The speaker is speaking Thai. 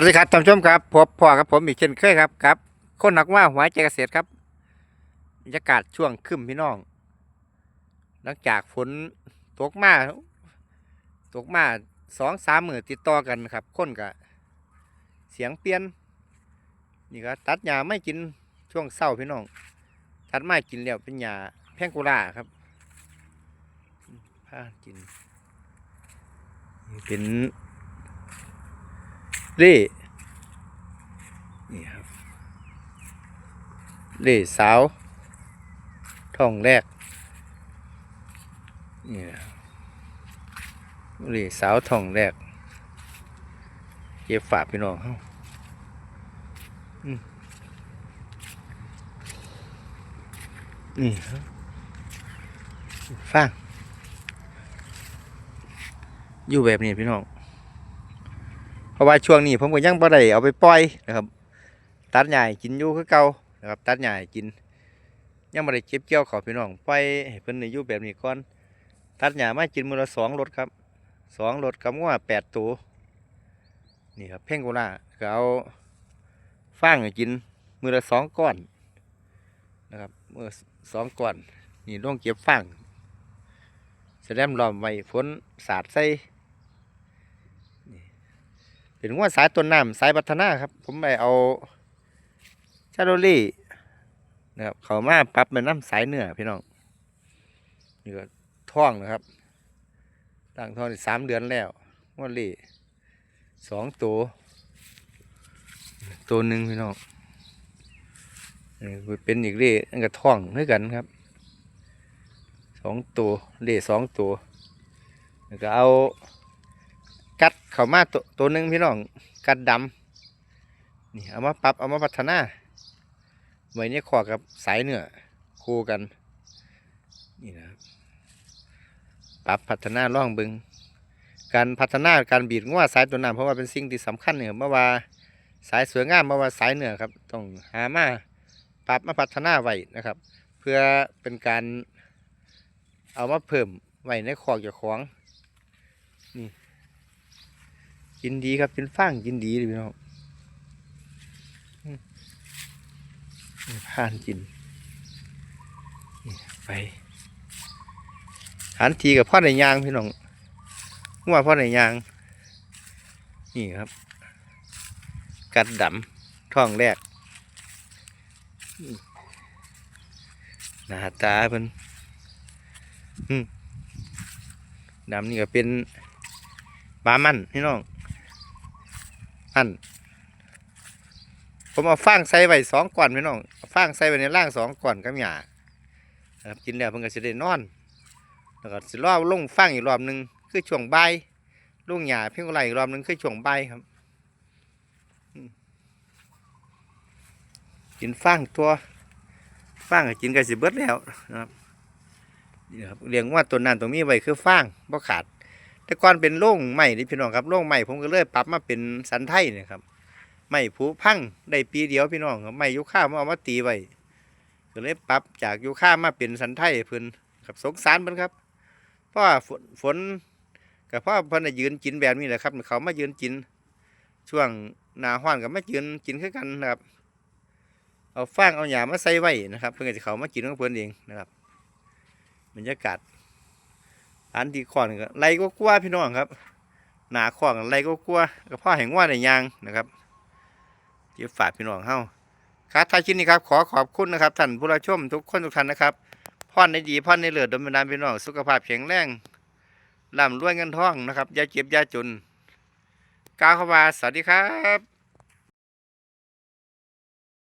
สวัสดีครับท่านผู้ชมครับพบพ่อกับผมอีกเช่นเคยครับครับคนหนักว่าหัวใจเกษตรครับบรรยากาศช่วงคึมพี่น้อง หลังจากฝนตกมาตกมาสองสามมือติดต่อกันครับคนกับเสียงเปลี่ยน นี่ก็ตัดหญ้าไม่กินช่วงเศร้าพี่น้อง ตัดไม้กินแล้วเป็นหญ้าแพงกุลาครับพากิน เป็น ล่นี่ครับเล่สาวท้องแรกนี่นะครับเล่สาวท้องแรกเก็บฝาพี่น้องเขาอืมนี่ครับฟังอยู่แบบนี้พี่น้อง ราะว่าช่วงนี้ผมก็ยังบ่ได้เอาไปปล่อยนะครับ ตัดใหญ่กินอยู่คือเก่านะครับ ตัดใหญ่กิน ยังบ่ได้เก็บเกี่ยวขอพี่น้องปล่อยให้เพิ่นได้อยู่แบบนี้ก่อน ตัดใหญ้ามากินมื้อละสองรถครับสองรถกับงัวแปดตัวนี่ครับเพ่งโกล่าก็เอาฟางกินมือละสองก้อนนะครับมือสองก้อน นี่ต้องเก็บฟางแสดงล้อมไว้ฝนสาดใส่ เป็นว่าสายต้นน้ำสายพัฒนาครับ ผมไปเอาชาโดลี่นะครับเขามาปรับเป็นน้ำสายเนื้อพี่น้องนี่ก็ท่องนะครับตั้งท้องสามเดือนแล้วว่าลี่สองตัวตัวหนึ่งพี่น้องเป็นอีกเล่นั่นก็ท่องด้วยกันครับสองตัวเล่สองตัวแล้วก็เอา กัดเข้ามาตัวตัวหนึ่งพี่น้องกัดดำนี่เอามาปรับเอามาพัฒนาไว้ในขอกับสายเนื้อคู่กันนี่นะครับปรับพัฒนาล่องบิงการพัฒนาการบีดง้วสายตัวน้ำเพราะว่าเป็นสิ่งที่สำคัญเนี่ยเมื่อว่าสายสวยงามเมื่อว่าสายเนื้อครับต้องหามาปรับมาพัฒนาไว้นะครับ เพื่อเป็นการเอามาเพิ่มไว้ในขอกเจ้าของนี่ กินดีครับกินฟางกินดีเลยพี่น้องผ่านกินไปหันทีกับพ่อในยางพี่น้องว่าพ่อในยาง นี่ครับ กัดดำท้องแรกหน้าตาเป็นอืมดำนี่ก็เป็นปลามันพี่น้อง อัน ผมเอาฟางใส่ไว้สองก่อนพี่น้องฟางใส่ไว้ในร่างสองก่อนกับหยานะครับกินแล้วเพิ่นก็สิได้นอน แล้วก็สิรอบลงฟางอีกรอบหนึงคือช่วงบ่ายลงหยาเพียงไรอีกรอบหนึงคือช่วงบ่ายครับ กินฟางตัวฟางก็กินกันสิเบิดแล้วนะครับเลี้ยงว่าตัวนั้นตรงนี้ไว้คือฟางบ่ขาด แต่ก่อนเป็นโล่งใหม่นี่พี่น้องครับโล่งใหม่ผมก็เลยปรับมาเป็นสันไทยเนี่ยครับไม้ผูพังได้ปีเดียวพี่น้องครับไม้ยุค่ามาเอามาตีไว้ก็เลยปรับจากยุค่ามาเป็นสันไทยเพิ่นครับสงสารเพิ่นครับ เพราะฝนฝนกับพ่อเพิ่นน่ะยืนกินแบบนี้แหละครับ เขามายืนกิน ช่วงนาห้อนกับมายืนกินคือกันนะครับเอาฟางเอาหญ้ามาใส่ไว้นะครับ เพิ่นจะเขามากินของเพิ่อนเองนะครับบรรยากาศ อันที่ขอนก็ไรก็กลัวพี่น้องครับ หนาขวางไรก็กลัวก็พ่อแห่งว่าในยางนะครับที่ฝากพี่น้องเฮาครับท้ายชิ้นนี้ครับขอขอบคุณนะครับท่านผู้รับชมทุกคนทุกท่านนะครับพ่อในดีพ่อในเหลือดมบันดาลพี่น้องสุขภาพแข็งแรงร่ำรวยเงินทองนะครับอย่าเจ็บอย่าจนกล่าวคำว่าสวัสดีครับ